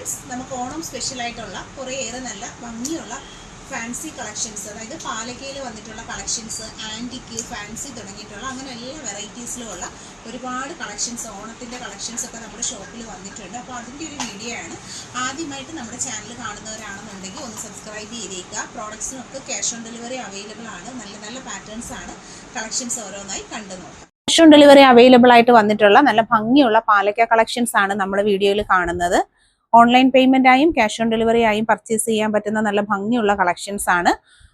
Friends നമുക്ക് ഓണം സ്പെഷ്യലായിട്ടുള്ള കുറേയേറെ നല്ല ഭംഗിയുള്ള ഫാൻസി കളക്ഷൻസ് അതായത് പാലക്കയിൽ വന്നിട്ടുള്ള കളക്ഷൻസ് ആന്റിക്ക് ഫാൻസി തുടങ്ങിയിട്ടുള്ള അങ്ങനെ എല്ലാ വെറൈറ്റീസിലുമുള്ള ഒരുപാട് കളക്ഷൻസ് ഓണത്തിന്റെ കളക്ഷൻസ് ഒക്കെ നമ്മുടെ ഷോപ്പിൽ വന്നിട്ടുണ്ട്. അപ്പോൾ അതിന്റെ ഒരു വീഡിയോ ആണ്. ആദ്യമായിട്ട് നമ്മുടെ ചാനൽ കാണുന്നവരാണെന്നുണ്ടെങ്കിൽ ഒന്ന് സബ്സ്ക്രൈബ് ചെയ്തേക്കുക. പ്രോഡക്ട്സിനൊക്കെ ക്യാഷ് ഓൺ ഡെലിവറി അവൈലബിൾ ആണ്. നല്ല നല്ല പാറ്റേൺസ് ആണ് കളക്ഷൻസ് ഓരോന്നായി കണ്ടു നോക്കാം. ക്യാഷ് ഓൺ ഡെലിവറി അവൈലബിൾ ആയിട്ട് വന്നിട്ടുള്ള നല്ല ഭംഗിയുള്ള പാലക്ക കളക്ഷൻസ് ആണ് നമ്മുടെ വീഡിയോയിൽ കാണുന്നത്. ഓൺലൈൻ പേയ്മെന്റ് ആയും ക്യാഷ് ഓൺ ഡെലിവറി ആയും പർച്ചേസ് ചെയ്യാൻ പറ്റുന്ന നല്ല ഭംഗിയുള്ള കളക്ഷൻസ് ആണ്.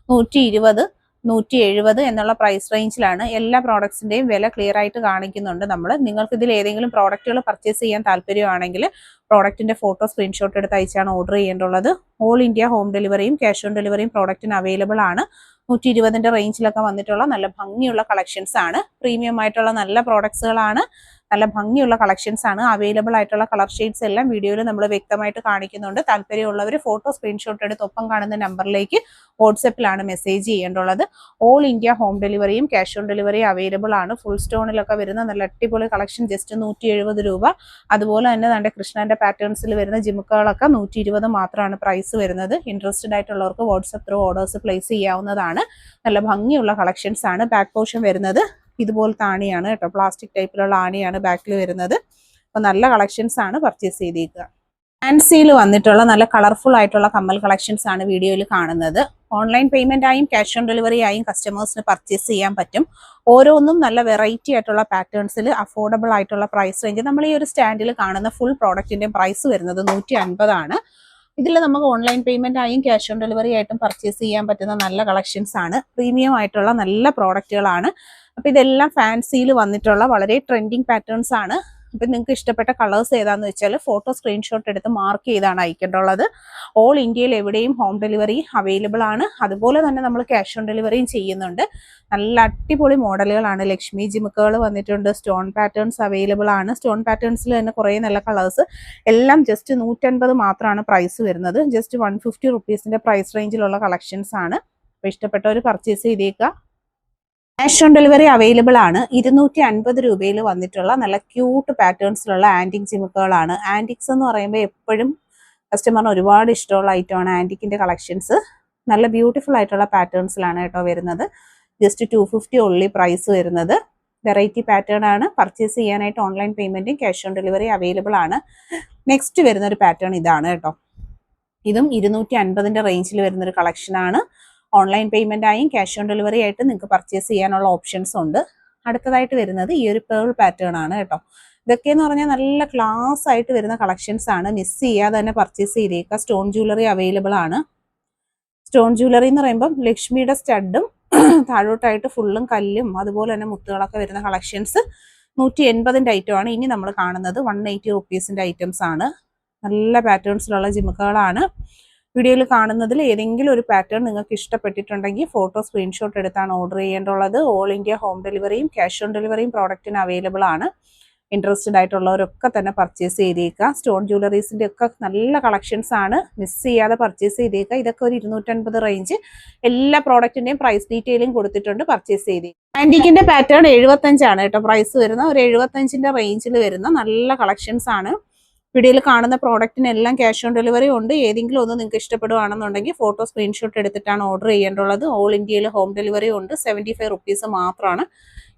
നൂറ്റി ഇരുപത് നൂറ്റി എഴുപത് എന്നുള്ള പ്രൈസ് റേഞ്ചിലാണ് എല്ലാ പ്രോഡക്ട്സിന്റെയും വില ക്ലിയർ ആയിട്ട് കാണിക്കുന്നുണ്ട് നമ്മൾ നിങ്ങൾക്ക് ഇതിൽ ഏതെങ്കിലും പ്രോഡക്റ്റുകൾ പർച്ചേസ് ചെയ്യാൻ താല്പര്യമാണെങ്കിൽ പ്രോഡക്റ്റിന്റെ ഫോട്ടോ സ്ക്രീൻഷോട്ട് എടുത്ത് അയച്ചാണ് ഓർഡർ ചെയ്യേണ്ടുള്ളത് ഓൾ ഇന്ത്യ ഹോം ഡെലിവറിയും ക്യാഷ് ഓൺ ഡെലിവറിയും പ്രോഡക്റ്റിന് അവൈലബിൾ ആണ്. നൂറ്റി ഇരുപതിന്റെ റേഞ്ചിലൊക്കെ വന്നിട്ടുള്ള നല്ല ഭംഗിയുള്ള കളക്ഷൻസ് ആണ്. പ്രീമിയം ആയിട്ടുള്ള നല്ല പ്രോഡക്ട്സുകളാണ് നല്ല ഭംഗിയുള്ള കളക്ഷൻസ് ആണ്. അവൈലബിൾ ആയിട്ടുള്ള കളർ ഷെയ്ഡ്സ് എല്ലാം വീഡിയോയിൽ നമ്മൾ വ്യക്തമായിട്ട് കാണിക്കുന്നുണ്ട്. താല്പര്യമുള്ളവർ ഫോട്ടോ സ്ക്രീൻഷോട്ട് എടുത്ത് ഒപ്പം കാണുന്ന നമ്പറിലേക്ക് വാട്സപ്പിലാണ് മെസ്സേജ് ചെയ്യേണ്ടുള്ളത് ഓൾ ഇന്ത്യ ഹോം ഡെലിവറിയും ക്യാഷ് ഓൺ ഡെലിവറി അവൈലബിൾ ആണ്. ഫുൾ സ്റ്റോണിലൊക്കെ വരുന്ന നല്ല അടിപൊളി കളക്ഷൻ ജസ്റ്റ് നൂറ്റി രൂപ. അതുപോലെ തന്നെ നമ്മുടെ കൃഷ്ണന്റെ പാറ്റേൺസിൽ വരുന്ന ജിമുക്കുകളൊക്കെ നൂറ്റി മാത്രമാണ് പ്രൈസ് വരുന്നത്. ഇൻട്രസ്റ്റഡ് ആയിട്ടുള്ളവർക്ക് വാട്സപ്പ് ത്രൂ ഓർഡേഴ്സ് പ്ലേസ് ചെയ്യാവുന്നതാണ്. നല്ല ഭംഗിയുള്ള കളക്ഷൻസ് ആണ്. ബാക്ക് പോർഷൻ വരുന്നത് ഇതുപോലത്തെ ആണിയാണ് കേട്ടോ. പ്ലാസ്റ്റിക് ടൈപ്പിലുള്ള ആണിയാണ് ബാക്കിൽ വരുന്നത്. അപ്പോൾ നല്ല കളക്ഷൻസ് ആണ് പർച്ചേസ് ചെയ്തേക്കുക. ഫാൻസിയിൽ വന്നിട്ടുള്ള നല്ല കളർഫുൾ ആയിട്ടുള്ള കമ്മൽ കളക്ഷൻസ് ആണ് വീഡിയോയിൽ കാണുന്നത്. ഓൺലൈൻ പേയ്മെന്റ് ആയും ക്യാഷ് ഓൺ ഡെലിവറി ആയും കസ്റ്റമേഴ്സിന് പർച്ചേസ് ചെയ്യാൻ പറ്റും. ഓരോന്നും നല്ല വെറൈറ്റി ആയിട്ടുള്ള പാറ്റേൺസിൽ അഫോർഡബിൾ ആയിട്ടുള്ള പ്രൈസ് റേഞ്ച് നമ്മൾ ഈ ഒരു സ്റ്റാൻഡിൽ കാണുന്ന ഫുൾ പ്രോഡക്റ്റിന്റെ പ്രൈസ് വരുന്നത് നൂറ്റി അൻപതാണ്. ഇതിൽ നമുക്ക് ഓൺലൈൻ പേയ്മെന്റ് ആയും ക്യാഷ് ഓൺ ഡെലിവറി ആയിട്ടും പർച്ചേസ് ചെയ്യാൻ പറ്റുന്ന നല്ല കളക്ഷൻസ് ആണ്. പ്രീമിയം ആയിട്ടുള്ള നല്ല പ്രോഡക്റ്റുകളാണ് അപ്പൊ ഇതെല്ലാം ഫാൻസിയിൽ വന്നിട്ടുള്ള വളരെ ട്രെൻഡിങ് പാറ്റേൺസ് ആണ്. അപ്പൊ നിങ്ങൾക്ക് ഇഷ്ടപ്പെട്ട കളേഴ്സ് ഏതാണെന്ന് വെച്ചാൽ ഫോട്ടോ സ്ക്രീൻഷോട്ട് എടുത്ത് മാർക്ക് ചെയ്താണ് അയക്കേണ്ടുള്ളത് ഓൾ ഇന്ത്യയിൽ എവിടെയും ഹോം ഡെലിവറി അവൈലബിൾ ആണ്. അതുപോലെ തന്നെ നമ്മൾ ക്യാഷ് ഓൺ ഡെലിവറിയും ചെയ്യുന്നുണ്ട്. നല്ല അടിപൊളി മോഡലുകളാണ്. ലക്ഷ്മി ജിമുക്കുകൾ വന്നിട്ടുണ്ട്. സ്റ്റോൺ പാറ്റേൺസ് അവൈലബിൾ ആണ്. സ്റ്റോൺ പാറ്റേൺസിൽ തന്നെ കുറേ നല്ല കളേഴ്സ് എല്ലാം ജസ്റ്റ് നൂറ്റൻപത് മാത്രമാണ് പ്രൈസ് വരുന്നത്. ജസ്റ്റ് വൺ ഫിഫ്റ്റി റുപ്പീസിന്റെ പ്രൈസ് റേഞ്ചിലുള്ള കളക്ഷൻസ് ആണ്. അപ്പോൾ ഇഷ്ടപ്പെട്ടവർ പർച്ചേസ് ചെയ്തേക്കുക. ക്യാഷ് ഓൺ ഡെലിവറി അവൈലബിൾ ആണ്. ഇരുന്നൂറ്റി അൻപത് രൂപയിൽ വന്നിട്ടുള്ള നല്ല ക്യൂട്ട് പാറ്റേൺസിലുള്ള ആന്റിക് ജിമുക്കുകളാണ്. ആന്റിക്സ് എന്ന് പറയുമ്പോൾ എപ്പോഴും കസ്റ്റമറിന് ഒരുപാട് ഇഷ്ടമുള്ള ഐറ്റമാണ് ആന്റിക്കിന്റെ കളക്ഷൻസ്. നല്ല ബ്യൂട്ടിഫുൾ ആയിട്ടുള്ള പാറ്റേൺസിലാണ് കേട്ടോ വരുന്നത്. ജസ്റ്റ് ടു ഫിഫ്റ്റി ഉള്ളി പ്രൈസ് വരുന്നത്. വെറൈറ്റി പാറ്റേൺ ആണ്. പർച്ചേസ് ചെയ്യാനായിട്ട് ഓൺലൈൻ പേയ്മെന്റും ക്യാഷ് ഓൺ ഡെലിവറി അവൈലബിൾ ആണ്. നെക്സ്റ്റ് വരുന്ന ഒരു പാറ്റേൺ ഇതാണ് കേട്ടോ. ഇതും ഇരുന്നൂറ്റി അൻപതിന്റെ റേഞ്ചിൽ വരുന്നൊരു കളക്ഷനാണ് ഓൺലൈൻ പേയ്മെന്റ് ആയും ക്യാഷ് ഓൺ ഡെലിവറി ആയിട്ട് നിങ്ങൾക്ക് പർച്ചേസ് ചെയ്യാനുള്ള ഓപ്ഷൻസ് ഉണ്ട്. അടുത്തതായിട്ട് വരുന്നത് ഈ ഒരു പേൾ പാറ്റേൺ ആണ് കേട്ടോ. ഇതൊക്കെ എന്ന് പറഞ്ഞാൽ നല്ല ക്ലാസ് ആയിട്ട് വരുന്ന കളക്ഷൻസ് ആണ്. മിസ് ചെയ്യാതെ തന്നെ പർച്ചേസ് ചെയ്തേക്കുക. സ്റ്റോൺ ജ്വല്ലറി അവൈലബിൾ ആണ്. സ്റ്റോൺ ജ്വല്ലറി എന്ന് പറയുമ്പം ലക്ഷ്മിയുടെ സ്റ്റഡും താഴോട്ടായിട്ട് ഫുള്ളും കല്ലും അതുപോലെ തന്നെ മുത്തുകളൊക്കെ വരുന്ന കളക്ഷൻസ് നൂറ്റി എൺപതിന്റെ ഐറ്റമാണ് ഇനി നമ്മൾ കാണുന്നത്. വൺ എയ്റ്റി റുപ്പീസിന്റെ ഐറ്റംസ് ആണ്. നല്ല പാറ്റേൺസിലുള്ള ജിമുക്കുകളാണ് വീഡിയോയിൽ കാണുന്നതിൽ ഏതെങ്കിലും ഒരു പാറ്റേൺ നിങ്ങൾക്ക് ഇഷ്ടപ്പെട്ടിട്ടുണ്ടെങ്കിൽ ഫോട്ടോ സ്ക്രീൻഷോട്ട് എടുത്താണ് ഓർഡർ ചെയ്യേണ്ടുള്ളത് ഓൾ ഇന്ത്യ ഹോം ഡെലിവറിയും ക്യാഷ് ഓൺ ഡെലിവറിയും പ്രോഡക്റ്റിന് അവൈലബിൾ ആണ്. ഇൻട്രസ്റ്റഡ് ആയിട്ടുള്ളവരൊക്കെ തന്നെ പർച്ചേസ് ചെയ്തേക്കുക. സ്റ്റോൺ ജ്വല്ലറീസിന്റെ ഒക്കെ നല്ല കളക്ഷൻസ് ആണ്. മിസ് ചെയ്യാതെ പർച്ചേസ് ചെയ്തേക്കുക. ഇതൊക്കെ ഒരു ഇരുന്നൂറ്റൻപത് റേഞ്ച് എല്ലാ പ്രോഡക്റ്റിന്റെയും പ്രൈസ് ഡീറ്റെയിലും കൊടുത്തിട്ടുണ്ട് പർച്ചേസ് ചെയ്തേക്കുക ആന്റിക്കിന്റെ പാറ്റേൺ എഴുപത്തഞ്ചാണ് കേട്ടോ. പ്രൈസ് വരുന്ന ഒരു എഴുപത്തഞ്ചിന്റെ റേഞ്ചിൽ വരുന്ന നല്ല കളക്ഷൻസ് ആണ്. വീഡിയോയിൽ കാണുന്ന പ്രോഡക്റ്റിനെല്ലാം ക്യാഷ് ഓൺ ഡെലിവറി ഉണ്ട്. ഏതെങ്കിലും ഒന്ന് നിങ്ങൾക്ക് ഇഷ്ടപ്പെടുകയാണെന്നുണ്ടെങ്കിൽ ഫോട്ടോ സ്ക്രീൻഷോട്ട് എടുത്തിട്ടാണ് ഓർഡർ ചെയ്യേണ്ടുള്ളത് ഓൾ ഇന്ത്യയിൽ ഹോം ഡെലിവറി ഉണ്ട്. സെവന്റി ഫൈവ് റുപ്പീസ് മാത്രമാണ്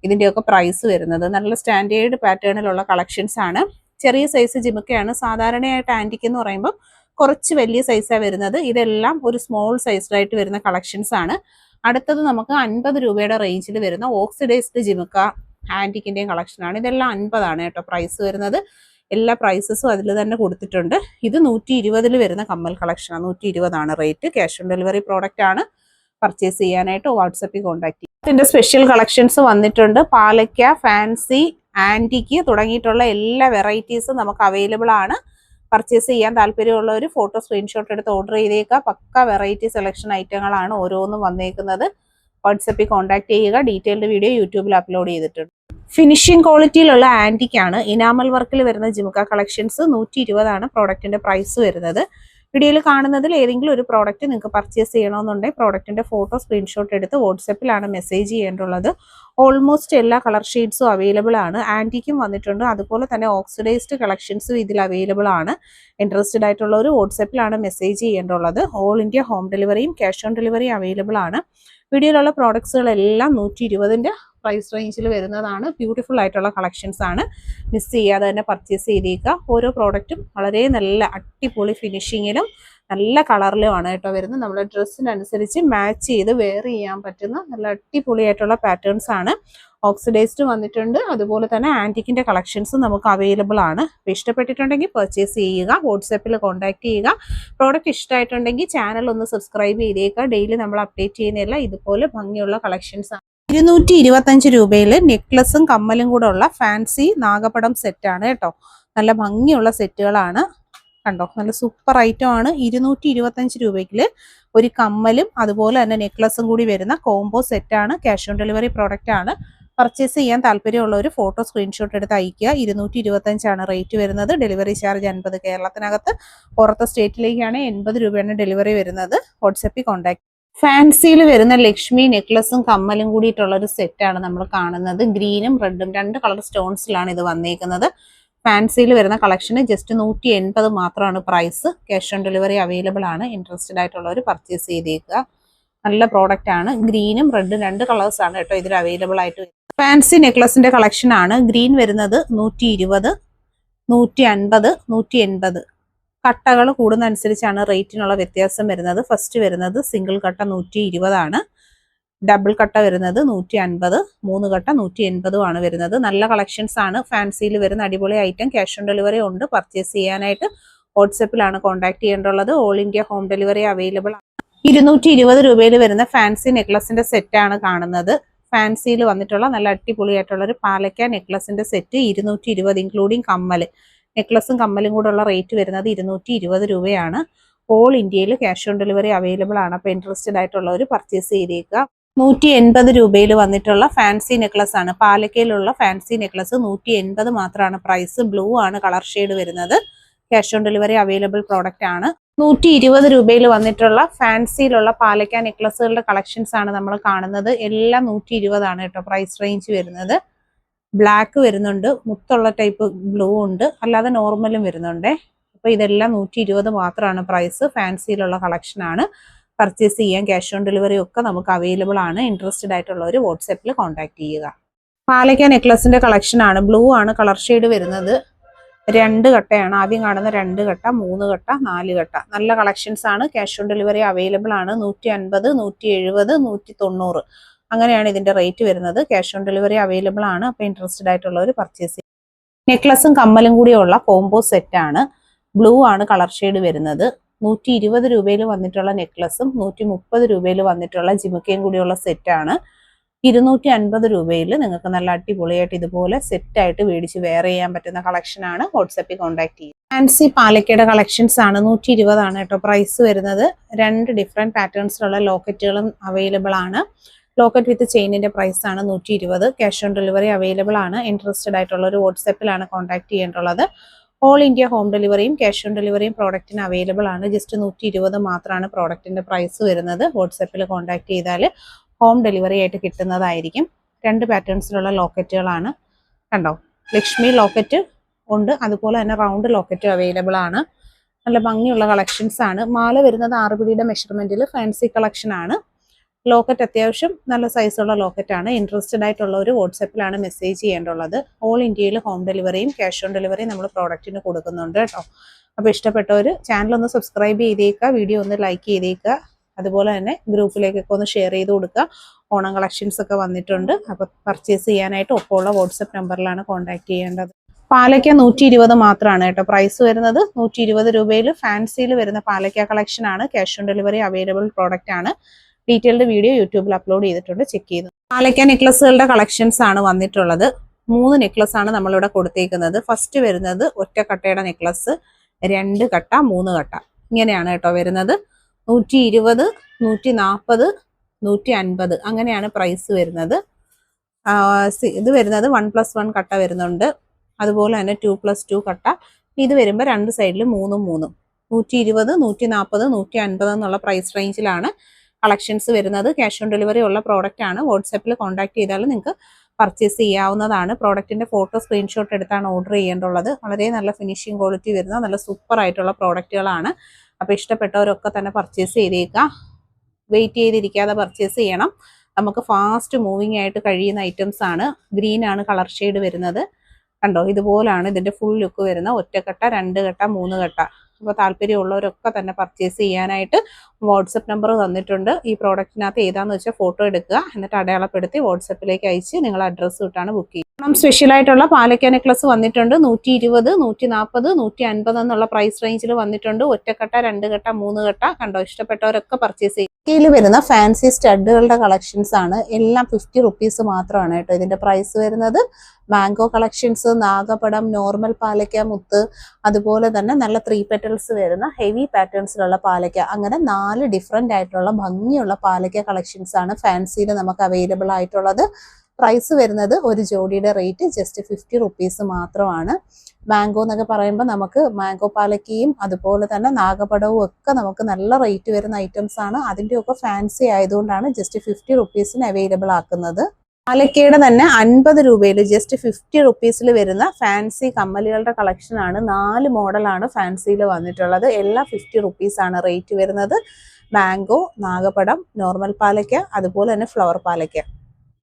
ഇതിന്റെയൊക്കെ പ്രൈസ് വരുന്നത്. നല്ല സ്റ്റാൻഡേർഡ് പാറ്റേണിലുള്ള കളക്ഷൻസ് ആണ്. ചെറിയ സൈസ് ജിമുക്കയാണ് സാധാരണയായിട്ട് ആന്റിക്ക് എന്ന് പറയുമ്പോൾ കുറച്ച് വലിയ സൈസാണ് വരുന്നത്. ഇതെല്ലാം ഒരു സ്മോൾ സൈസ്ഡായിട്ട് വരുന്ന കളക്ഷൻസ് ആണ്. അടുത്തത് നമുക്ക് അൻപത് രൂപയുടെ റേഞ്ചിൽ വരുന്ന ഓക്സിഡൈസ്ഡ് ജിമുക്ക ആന്റിക്കിന്റെയും കളക്ഷനാണ്. ഇതെല്ലാം അൻപതാണ് കേട്ടോ പ്രൈസ് വരുന്നത്. എല്ലാ പ്രൈസസും അതിൽ തന്നെ കൊടുത്തിട്ടുണ്ട്. ഇത് നൂറ്റി ഇരുപതിൽ വരുന്ന കമ്മൽ കളക്ഷനാണ് നൂറ്റി ഇരുപതാണ് rate cash on delivery product ആണ് പർച്ചേസ് ചെയ്യാനായിട്ട് വാട്സപ്പിൽ കോൺടാക്ട് ചെയ്യും ഇതിന്റെ സ്പെഷ്യൽ കളക്ഷൻസ് വന്നിട്ടുണ്ട്. പാലയ്ക്ക ഫാൻസി ആന്റിക്ക് തുടങ്ങിയിട്ടുള്ള എല്ലാ വെറൈറ്റീസും നമുക്ക് അവൈലബിൾ ആണ്. പർച്ചേസ് ചെയ്യാൻ താല്പര്യമുള്ളവർ ഫോട്ടോ സ്ക്രീൻഷോട്ട് എടുത്ത് ഓർഡർ ചെയ്തേക്കുക. പക്ക വെറൈറ്റി സെലക്ഷൻ ഐറ്റങ്ങളാണ് ഓരോന്നും വന്നേക്കുന്നത്. വാട്സപ്പിൽ കോൺടാക്ട് ചെയ്യുക. ഡീറ്റെയിൽഡ് വീഡിയോ യൂട്യൂബിൽ അപ്ലോഡ് ചെയ്തിട്ടുണ്ട്. ഫിനിഷിംഗ് ക്വാളിറ്റിയിലുള്ള ആന്റിക് ആണ് ഇനാമൽ വർക്കിൽ വരുന്ന ജിമുക്ക കളക്ഷൻസ്. നൂറ്റി ഇരുപതാണ് പ്രോഡക്റ്റിന്റെ പ്രൈസ് വരുന്നത്. വീഡിയോയിൽ കാണുന്നതിൽ ഏതെങ്കിലും ഒരു പ്രോഡക്റ്റ് നിങ്ങൾക്ക് പർച്ചേസ് ചെയ്യണമെന്നുണ്ടെങ്കിൽ പ്രോഡക്റ്റിന്റെ ഫോട്ടോ സ്ക്രീൻഷോട്ട് എടുത്ത് വാട്സപ്പിലാണ് മെസ്സേജ് ചെയ്യേണ്ടുള്ളത് ഓൾമോസ്റ്റ് എല്ലാ കളർ ഷെയ്ഡ്സും അവൈലബിൾ ആണ്. ആന്റിക്കും വന്നിട്ടുണ്ട്. അതുപോലെ തന്നെ ഓക്സിഡൈസ്ഡ് കളക്ഷൻസും ഇതിൽ അവൈലബിൾ ആണ്. ഇൻട്രസ്റ്റഡ് ആയിട്ടുള്ളവർ വാട്സപ്പിലാണ് മെസ്സേജ് ചെയ്യേണ്ടുള്ളത് ഓൾ ഇന്ത്യ ഹോം ഡെലിവറിയും ക്യാഷ് ഓൺ ഡെലിവറിയും അവൈലബിൾ ആണ്. വീഡിയോയിലുള്ള പ്രോഡക്ട്സുകളെല്ലാം നൂറ്റി ഇരുപതിന്റെ പ്രൈസ് റേഞ്ചിൽ വരുന്നതാണ്. ബ്യൂട്ടിഫുൾ ആയിട്ടുള്ള കളക്ഷൻസ് ആണ്. മിസ് ചെയ്യാതെ തന്നെ പർച്ചേസ് ചെയ്തേക്കുക. ഓരോ പ്രോഡക്റ്റും വളരെ നല്ല അടിപൊളി ഫിനിഷിങ്ങിലും നല്ല കളറിലുമാണ് കേട്ടോ വരുന്നത്. നമ്മുടെ ഡ്രസ്സിനനുസരിച്ച് മാച്ച് ചെയ്ത് വെയർ ചെയ്യാൻ പറ്റുന്ന നല്ല അടിപൊളിയായിട്ടുള്ള പാറ്റേൺസ് ആണ്. ഓക്സിഡൈസ്ഡ് വന്നിട്ടുണ്ട്. അതുപോലെ തന്നെ ആന്റിക്കിന്റെ കളക്ഷൻസ് നമുക്ക് അവൈലബിൾ ആണ്. അപ്പോൾ ഇഷ്ടപ്പെട്ടിട്ടുണ്ടെങ്കിൽ പർച്ചേസ് ചെയ്യുക വാട്സാപ്പിൽ കോൺടാക്ട് ചെയ്യുക. പ്രോഡക്റ്റ് ഇഷ്ടമായിട്ടുണ്ടെങ്കിൽ ചാനൽ ഒന്ന് സബ്സ്ക്രൈബ് ചെയ്തേക്കുക. ഡെയിലി നമ്മൾ അപ്ഡേറ്റ് ചെയ്യുന്നില്ല ഇതുപോലെ ഭംഗിയുള്ള കളക്ഷൻസ് ആണ്. ഇരുന്നൂറ്റി ഇരുപത്തഞ്ച് രൂപയിൽ നെക്ലസും കമ്മലും കൂടെ ഉള്ള ഫാൻസി നാഗപടം സെറ്റാണ് കേട്ടോ. നല്ല ഭംഗിയുള്ള സെറ്റുകളാണ് കണ്ടോ? നല്ല സൂപ്പർ ഐറ്റം ആണ്. ഇരുന്നൂറ്റി ഇരുപത്തഞ്ച് രൂപയ്ക്ക് ഒരു കമ്മലും അതുപോലെ തന്നെ നെക്ലസും കൂടി വരുന്ന കോംബോ സെറ്റാണ് ക്യാഷ് ഓൺ ഡെലിവറി പ്രോഡക്റ്റ് ആണ്. പർച്ചേസ് ചെയ്യാൻ താല്പര്യമുള്ള ഒരു ഫോട്ടോ സ്ക്രീൻഷോട്ട് എടുത്ത് അയക്കുക ഇരുന്നൂറ്റി ഇരുപത്തഞ്ചാണ് റേറ്റ് വരുന്നത്. ഡെലിവറി ചാർജ് അൻപത്. കേരളത്തിനകത്ത് പുറത്തെ സ്റ്റേറ്റിലേക്കാണ് എൺപത് രൂപയാണ് ഡെലിവറി വരുന്നത്. വാട്സപ്പിൽ കോൺടാക്ട് ഫാൻസിയിൽ വരുന്ന ലക്ഷ്മി നെക്ലസും കമ്മലും കൂടിയിട്ടുള്ള ഒരു സെറ്റാണ് നമ്മൾ കാണുന്നത്. ഗ്രീനും റെഡും രണ്ട് കളർ സ്റ്റോൺസിലാണ് ഇത് വന്നേക്കുന്നത്. ഫാൻസിയിൽ വരുന്ന കളക്ഷന് ജസ്റ്റ് നൂറ്റി എൺപത് മാത്രമാണ് price. Cash on delivery available ആണ്. ഇൻട്രസ്റ്റഡ് ആയിട്ടുള്ളവർ പർച്ചേസ് ചെയ്തേക്കുക. നല്ല പ്രോഡക്റ്റ് ആണ്. ഗ്രീനും റെഡും രണ്ട് കളേഴ്സ് ആണ് കേട്ടോ ഇതിൽ അവൈലബിൾ ആയിട്ട് ഫാൻസി നെക്ലസിന്റെ കളക്ഷൻ ആണ്. ഗ്രീൻ വരുന്നത് നൂറ്റി ഇരുപത് നൂറ്റി അൻപത് നൂറ്റി എൺപത് കട്ടകൾ കൂടുന്നതനുസരിച്ചാണ് റേറ്റിനുള്ള വ്യത്യാസം വരുന്നത്. ഫസ്റ്റ് വരുന്നത് സിംഗിൾ കട്ട നൂറ്റി ഇരുപതാണ് ഡബിൾ കട്ട വരുന്നത് നൂറ്റി അൻപത് മൂന്ന് കട്ട നൂറ്റി എൺപതും ആണ് വരുന്നത്. നല്ല കളക്ഷൻസ് ആണ്. ഫാൻസിയിൽ വരുന്ന അടിപൊളി ഐറ്റം ക്യാഷ് ഓൺ ഡെലിവറി ഉണ്ട്. പർച്ചേസ് ചെയ്യാനായിട്ട് വാട്സപ്പിലാണ് contact ചെയ്യേണ്ടുള്ളത് all India home delivery available ആണ്. ഇരുന്നൂറ്റി ഇരുപത് രൂപയിൽ വരുന്ന ഫാൻസി നെക്ലസിന്റെ സെറ്റാണ് കാണുന്നത്. ഫാൻസിയിൽ വന്നിട്ടുള്ള നല്ല അടിപൊളിയായിട്ടുള്ള ഒരു പാലക്ക നെക്ലസിന്റെ സെറ്റ് ഇരുന്നൂറ്റി ഇരുപത് ഇൻക്ലൂഡിങ് കമ്മൽ. നെക്ലസും കമ്മലും കൂടെ ഉള്ള റേറ്റ് വരുന്നത് ഇരുന്നൂറ്റി ഇരുപത് രൂപയാണ് ഓൾ ഇന്ത്യയിൽ ക്യാഷ് ഓൺ ഡെലിവറി അവൈലബിൾ ആണ്. അപ്പോൾ ഇൻട്രസ്റ്റഡ് ആയിട്ടുള്ളവർ പർച്ചേസ് ചെയ്തേക്കുക. നൂറ്റി എൺപത് രൂപയിൽ വന്നിട്ടുള്ള ഫാൻസി നെക്ലസ് ആണ്. പാലക്കയിലുള്ള ഫാൻസി നെക്ലസ് നൂറ്റി എൺപത് മാത്രമാണ്. പ്രൈസ് ബ്ലൂ ആണ് കളർ ഷെയ്ഡ് വരുന്നത്. Cash on delivery available product ആണ്. നൂറ്റി ഇരുപത് രൂപയിൽ വന്നിട്ടുള്ള ഫാൻസിയിലുള്ള പാലക്ക നെക്ലസുകളുടെ കളക്ഷൻസ് ആണ് നമ്മൾ കാണുന്നത്. എല്ലാം നൂറ്റി ഇരുപതാണ് കേട്ടോ പ്രൈസ് റേഞ്ച് വരുന്നത്. ബ്ലാക്ക് വരുന്നുണ്ട്. മുത്തുള്ള ടൈപ്പ് ബ്ലൂ ഉണ്ട്. അല്ലാതെ നോർമലും വരുന്നുണ്ടേ. അപ്പോൾ ഇതെല്ലാം നൂറ്റി ഇരുപത് മാത്രമാണ് പ്രൈസ് ഫാൻസിയിലുള്ള കളക്ഷനാണ് പർച്ചേസ് ചെയ്യാം ക്യാഷ് ഓൺ ഡെലിവറി ഒക്കെ നമുക്ക് അവൈലബിൾ ആണ്. ഇൻട്രസ്റ്റഡ് ആയിട്ടുള്ളവർ വാട്സാപ്പിൽ കോൺടാക്ട് ചെയ്യുക. പാലയ്ക്ക നെക്ലസിന്റെ കളക്ഷൻ ആണ്. ബ്ലൂ ആണ് കളർ ഷെയ്ഡ് വരുന്നത്. രണ്ട് കട്ടയാണ്. ആദ്യം കാണുന്ന രണ്ട് കട്ട മൂന്ന് കട്ട നാല് കട്ട. നല്ല കളക്ഷൻസ് ആണ്. ക്യാഷ് ഓൺ ഡെലിവറി അവൈലബിൾ ആണ്. നൂറ്റി അൻപത് നൂറ്റി എഴുപത് നൂറ്റി തൊണ്ണൂറ് അങ്ങനെയാണ് ഇതിന്റെ റേറ്റ് വരുന്നത്. ക്യാഷ് ഓൺ ഡെലിവറി അവൈലബിൾ ആണ്. അപ്പോൾ ഇൻട്രസ്റ്റഡ് ആയിട്ടുള്ളവർ പർച്ചേസ് ചെയ്യും നെക്ലസും കമ്മലും കൂടിയുള്ള കോംബോ സെറ്റ് ആണ്. ബ്ലൂ ആണ് കളർ ഷെയ്ഡ് വരുന്നത്. നൂറ്റി ഇരുപത് രൂപയിൽ വന്നിട്ടുള്ള നെക്ലസും നൂറ്റി മുപ്പത് രൂപയിൽ വന്നിട്ടുള്ള ജിമുക്കയും കൂടിയുള്ള സെറ്റാണ് ഇരുന്നൂറ്റി അൻപത് രൂപയിൽ നിങ്ങൾക്ക് നല്ല അടിപൊളിയായിട്ട് ഇതുപോലെ സെറ്റായിട്ട് മേടിച്ച് വെയർ ചെയ്യാൻ പറ്റുന്ന കളക്ഷനാണ് വാട്സപ്പിൽ കോൺടാക്ട് ചെയ്യുക. ഫാൻസി പാലക്കയുടെ കളക്ഷൻസ് ആണ്. നൂറ്റി ഇരുപതാണ് കേട്ടോ പ്രൈസ് വരുന്നത്. രണ്ട് ഡിഫറെന്റ് പാറ്റേൺസിലുള്ള ലോക്കറ്റുകളും അവൈലബിൾ ആണ്. ലോക്കറ്റ് വിത്ത് ചെയിനിന്റെ പ്രൈസ് ആണ് നൂറ്റി ഇരുപത് ക്യാഷ് ഓൺ ഡെലിവറി അവൈലബിൾ ആണ്. ഇൻട്രസ്റ്റഡ് ആയിട്ടുള്ള ഒരു വാട്സപ്പിലാണ് കോൺടാക്ട് ചെയ്യേണ്ടുള്ളത് ഓൾ ഇന്ത്യ ഹോം ഡെലിവറിയും ക്യാഷ് ഓൺ ഡെലിവറിയും പ്രോഡക്റ്റിന് അവൈലബിൾ ആണ്. ജസ്റ്റ് നൂറ്റി ഇരുപത് മാത്രമാണ് പ്രോഡക്റ്റിന്റെ പ്രൈസ് വരുന്നത്. വാട്സപ്പിൽ കോൺടാക്ട് ചെയ്താൽ ഹോം ഡെലിവറി ആയിട്ട് കിട്ടുന്നതായിരിക്കും. രണ്ട് പാറ്റേൺസിലുള്ള ലോക്കറ്റുകളാണ് കണ്ടോ? ലക്ഷ്മി ലോക്കറ്റ് ഉണ്ട്. അതുപോലെ തന്നെ റൗണ്ട് ലോക്കറ്റ് അവൈലബിൾ ആണ്. നല്ല ഭംഗിയുള്ള കളക്ഷൻസ് ആണ്. മാല വരുന്നത് ആറുപിടിയുടെ മെഷർമെന്റിൽ ഫാൻസി കളക്ഷൻ ആണ്. ലോക്കറ്റ് അത്യാവശ്യം നല്ല സൈസുള്ള ലോക്കറ്റ് ആണ് ഇൻട്രസ്റ്റഡ് ആയിട്ടുള്ള ഒരു വാട്സപ്പിലാണ് മെസ്സേജ് ചെയ്യേണ്ടുള്ളത് ഓൾ ഇന്ത്യയിൽ ഹോം ഡെലിവറിയും ക്യാഷ് ഓൺ ഡെലിവറിയും നമ്മൾ പ്രോഡക്റ്റിന് കൊടുക്കുന്നുണ്ട് കേട്ടോ. അപ്പോൾ ഇഷ്ടപ്പെട്ടവർ ചാനൽ ഒന്ന് സബ്സ്ക്രൈബ് ചെയ്തേക്കുക വീഡിയോ ഒന്ന് ലൈക്ക് ചെയ്തേക്കുക അതുപോലെ തന്നെ ഗ്രൂപ്പിലേക്കൊക്കെ ഒന്ന് ഷെയർ ചെയ്ത് കൊടുക്കുക ഓണം കളക്ഷൻസ് ഒക്കെ വന്നിട്ടുണ്ട്. അപ്പോൾ പർച്ചേസ് ചെയ്യാനായിട്ട് ഒപ്പമുള്ള വാട്സപ്പ് നമ്പറിലാണ് കോൺടാക്ട് ചെയ്യേണ്ടത്. പാലയ്ക്ക നൂറ്റി ഇരുപത് മാത്രമാണ് കേട്ടോ പ്രൈസ് വരുന്നത്. നൂറ്റി ഇരുപത് രൂപയിൽ ഫാൻസിയിൽ വരുന്ന പാലയ്ക്ക കളക്ഷനാണ് cash on delivery available product ആണ്. ഡീറ്റെയിൽഡ് വീഡിയോ യൂട്യൂബിൽ അപ്ലോഡ് ചെയ്തിട്ടുണ്ട്. ചെക്ക് ചെയ്തു പാലയ്ക്ക നെക്ലസുകളുടെ കളക്ഷൻസ് ആണ് വന്നിട്ടുള്ളത്. മൂന്ന് നെക്ലസ് ആണ് നമ്മളിവിടെ കൊടുത്തേക്കുന്നത്. ഫസ്റ്റ് വരുന്നത് ഒറ്റ കട്ടയുടെ നെക്ലസ് രണ്ട് കട്ട മൂന്ന് കട്ട. ഇങ്ങനെയാണ് കേട്ടോ വരുന്നത്. നൂറ്റി ഇരുപത് നൂറ്റി നാൽപ്പത് നൂറ്റി അൻപത് അങ്ങനെയാണ് പ്രൈസ് വരുന്നത് ഇത് വരുന്നത് വൺ പ്ലസ് വൺ കട്ട വരുന്നുണ്ട്. അതുപോലെ തന്നെ ടു പ്ലസ് ടു കട്ട. ഇത് വരുമ്പോൾ രണ്ട് സൈഡിൽ മൂന്നും മൂന്നും. നൂറ്റി ഇരുപത് നൂറ്റി നാൽപ്പത് നൂറ്റി അൻപത് എന്നുള്ള പ്രൈസ് റേഞ്ചിലാണ് കളക്ഷൻസ് വരുന്നത് ക്യാഷ് ഓൺ ഡെലിവറി ഉള്ള പ്രോഡക്റ്റ് ആണ്. വാട്സാപ്പിൽ കോൺടാക്ട് ചെയ്താൽ നിങ്ങൾക്ക് പർച്ചേസ് ചെയ്യാവുന്നതാണ്. പ്രോഡക്റ്റിന്റെ ഫോട്ടോ സ്ക്രീൻഷോട്ട് എടുത്താണ് ഓർഡർ ചെയ്യേണ്ടുള്ളത് വളരെ നല്ല ഫിനിഷിംഗ് ക്വാളിറ്റി വരുന്ന നല്ല സൂപ്പർ ആയിട്ടുള്ള പ്രോഡക്റ്റുകളാണ് അപ്പോൾ ഇഷ്ടപ്പെട്ടവരൊക്കെ തന്നെ പർച്ചേസ് ചെയ്തേക്കുക. വെയിറ്റ് ചെയ്തിരിക്കാതെ പർച്ചേസ് ചെയ്യണം. നമുക്ക് ഫാസ്റ്റ് മൂവിങ് ആയിട്ട് കഴിയുന്ന ഐറ്റംസ് ആണ്. ഗ്രീൻ ആണ് കളർ ഷെയ്ഡ് വരുന്നത്. കണ്ടോ? ഇതുപോലാണ് ഇതിന്റെ ഫുൾ ലുക്ക് വരുന്ന ഒറ്റക്കെട്ട രണ്ട് കട്ട മൂന്ന് കട്ട അപ്പോൾ താല്പര്യമുള്ളവരൊക്കെ തന്നെ പർച്ചേസ് ചെയ്യാനായിട്ട് വാട്സപ്പ് നമ്പർ തന്നിട്ടുണ്ട്. ഈ പ്രോഡക്റ്റിനകത്ത് ഏതാന്ന് വെച്ചാൽ ഫോട്ടോ എടുക്കുക. എന്നിട്ട് അടയാളപ്പെടുത്തി വാട്സപ്പിലേക്ക് അയച്ച് നിങ്ങൾ അഡ്രസ്സ് ഇട്ടാണ് ബുക്ക് ചെയ്യുക. സ്പെഷ്യൽ ആയിട്ടുള്ള പാലക്ക നെക്ലസ് വന്നിട്ടുണ്ട്. നൂറ്റി ഇരുപത് നൂറ്റി നാൽപ്പത് നൂറ്റി അൻപത് എന്നുള്ള പ്രൈസ് റേഞ്ചിൽ വന്നിട്ടുണ്ട്. ഒറ്റക്കെട്ട രണ്ട് കെട്ട മൂന്ന് കെട്ട കണ്ടോ? ഇഷ്ടപ്പെട്ടവരൊക്കെ പർച്ചേസ് ചെയ്യും. ഇതിൽ വരുന്ന ഫാൻസി സ്റ്റഡുകളുടെ കളക്ഷൻസ് ആണ്. എല്ലാം ഫിഫ്റ്റി റുപ്പീസ് മാത്രമാണ് കേട്ടോ ഇതിന്റെ പ്രൈസ് വരുന്നത്. മാംഗോ കളക്ഷൻസ് നാഗപടം നോർമൽ പാലക്ക മുത്ത് അതുപോലെ തന്നെ നല്ല ത്രീ പെറ്റൽസ് വരുന്ന ഹെവി പാറ്റേൺസിലുള്ള പാലക്ക. അങ്ങനെ നാല് ഡിഫറെന്റ് ആയിട്ടുള്ള ഭംഗിയുള്ള പാലക്ക കളക്ഷൻസ് ആണ് ഫാൻസിയിൽ നമുക്ക് അവൈലബിൾ ആയിട്ടുള്ളത്. പ്രൈസ് വരുന്നത് ഒരു ജോഡിയുടെ റേറ്റ് ജസ്റ്റ് ഫിഫ്റ്റി റുപ്പീസ് മാത്രമാണ്. മാംഗോ എന്നൊക്കെ പറയുമ്പോൾ നമുക്ക് മാംഗോ പാലക്കയും അതുപോലെ തന്നെ നാഗപടവും ഒക്കെ നമുക്ക് നല്ല റേറ്റ് വരുന്ന ഐറ്റംസ് ആണ്. അതിന്റെയൊക്കെ ഫാൻസി ആയതുകൊണ്ടാണ് ജസ്റ്റ് ഫിഫ്റ്റി റുപ്പീസിന് അവൈലബിൾ ആക്കുന്നത്. പാലക്കയുടെ തന്നെ അൻപത് രൂപയിൽ ജസ്റ്റ് ഫിഫ്റ്റി റുപ്പീസിൽ വരുന്ന ഫാൻസി കമ്മലുകളുടെ കളക്ഷനാണ് നാല് മോഡലാണ് ഫാൻസിയിൽ വന്നിട്ടുള്ളത്. എല്ലാ ഫിഫ്റ്റി റുപ്പീസ് ആണ് റേറ്റ് വരുന്നത്. മാംഗോ നാഗപടം നോർമൽ പാലക്ക അതുപോലെ തന്നെ ഫ്ലവർ പാലക്ക.